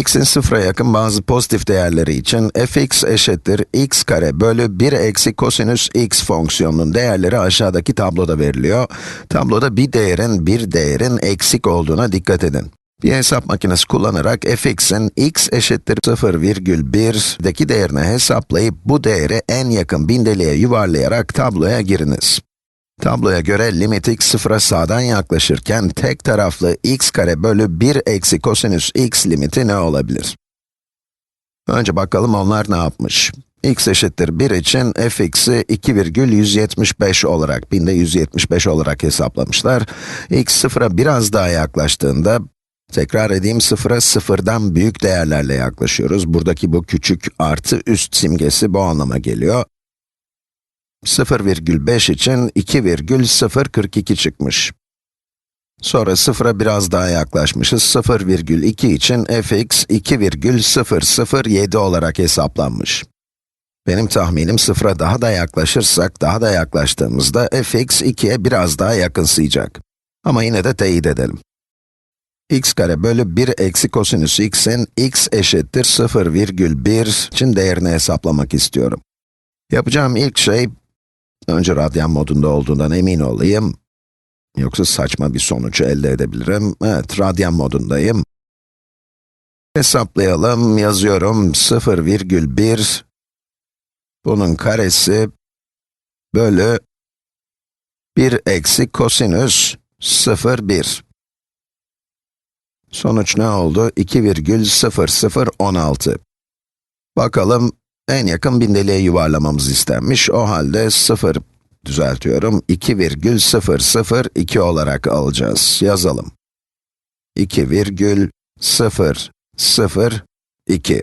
x'in sıfıra yakın bazı pozitif değerleri için fx eşittir x kare bölü 1 eksi kosinüs x fonksiyonunun değerleri aşağıdaki tabloda veriliyor. Tabloda bir değerin bir değerin eksik olduğuna dikkat edin. Bir hesap makinesi kullanarak fx'in x eşittir 0,1'deki değerini hesaplayıp bu değeri en yakın bindeliğe yuvarlayarak tabloya giriniz. Tabloya göre limit x sıfıra sağdan yaklaşırken tek taraflı x kare bölü 1 eksi kosinüs x limiti ne olabilir? Önce bakalım onlar ne yapmış. x eşittir 1 için fx'i 2,175 olarak, binde 175 olarak hesaplamışlar. x sıfıra biraz daha yaklaştığında, tekrar edeyim sıfıra sıfırdan büyük değerlerle yaklaşıyoruz. Buradaki bu küçük artı üst simgesi bu anlama geliyor. 0,5 için 2,042 çıkmış. Sonra sıfıra biraz daha yaklaşmışız. 0,2 için fx 2,007 olarak hesaplanmış. Benim tahminim sıfıra daha da yaklaşırsak, daha da yaklaştığımızda fx 2'ye biraz daha yakınsayacak. Ama yine de teyit edelim. x kare bölü 1 eksi kosinüs x'in x eşittir 0,1 için değerini hesaplamak istiyorum. Yapacağım ilk şey, Önce radyan modunda olduğundan emin olayım. Yoksa saçma bir sonucu elde edebilirim. Evet, radyan modundayım. Hesaplayalım, yazıyorum 0,1 bunun karesi bölü 1 eksi kosinüs 0,1. Sonuç ne oldu? 2,0016. Bakalım en yakın bindeliğe yuvarlamamız istenmiş. O halde 0, düzeltiyorum, 2,002 olarak alacağız. Yazalım. 2,002.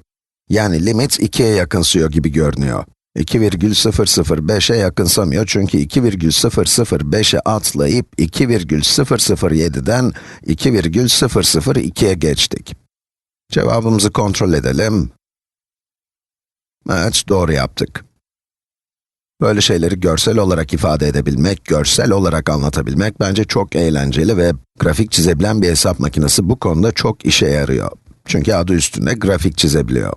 Yani limit 2'ye yakınsıyor gibi görünüyor. 2,005'e yakınsamıyor çünkü 2,005'e atlayıp 2,007'den 2,002'ye geçtik. Cevabımızı kontrol edelim. Evet, doğru yaptık. Böyle şeyleri görsel olarak ifade edebilmek, görsel olarak anlatabilmek bence çok eğlenceli ve grafik çizebilen bir hesap makinesi bu konuda çok işe yarıyor. Çünkü adı üstünde grafik çizebiliyor.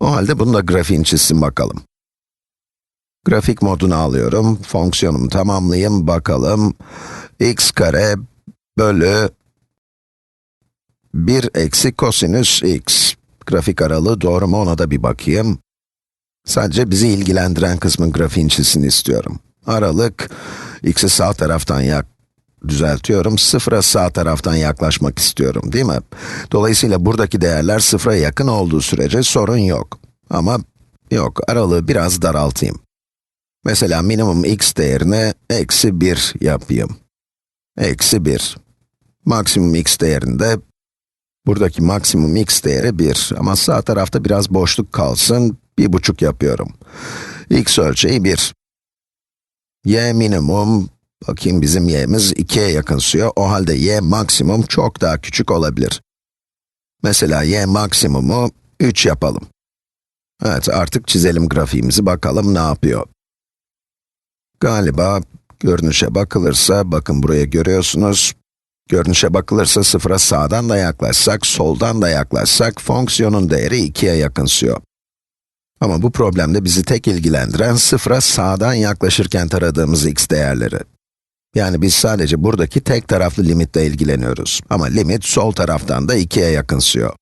O halde bunu da grafiğini çizsin bakalım. Grafik modunu alıyorum, fonksiyonumu tamamlayayım, bakalım. x kare bölü 1 eksi kosinüs x. Grafik aralığı doğru mu ona da bir bakayım. Sadece bizi ilgilendiren kısmın grafiğin çizsini istiyorum. Aralık, x'i sağ taraftan yak düzeltiyorum, sıfıra sağ taraftan yaklaşmak istiyorum, değil mi? Dolayısıyla buradaki değerler sıfıra yakın olduğu sürece sorun yok. Ama yok, aralığı biraz daraltayım. Mesela minimum x değerine eksi 1 yapayım. Eksi 1. Maksimum x değerinde, buradaki maksimum x değeri 1 ama sağ tarafta biraz boşluk kalsın, bir buçuk yapıyorum. x ölçeği 1. y minimum, bakayım bizim y'miz 2'ye yakınsıyor. O halde y maksimum çok daha küçük olabilir. Mesela y maksimumu 3 yapalım. Evet, artık çizelim grafiğimizi, bakalım ne yapıyor. Galiba görünüşe bakılırsa, bakın buraya görüyorsunuz, görünüşe bakılırsa sıfıra sağdan da yaklaşsak, soldan da yaklaşsak, fonksiyonun değeri 2'ye yakınsıyor. Ama bu problemde bizi tek ilgilendiren sıfıra sağdan yaklaşırken taradığımız x değerleri. Yani biz sadece buradaki tek taraflı limitle ilgileniyoruz. Ama limit sol taraftan da 2'ye yakınsıyor.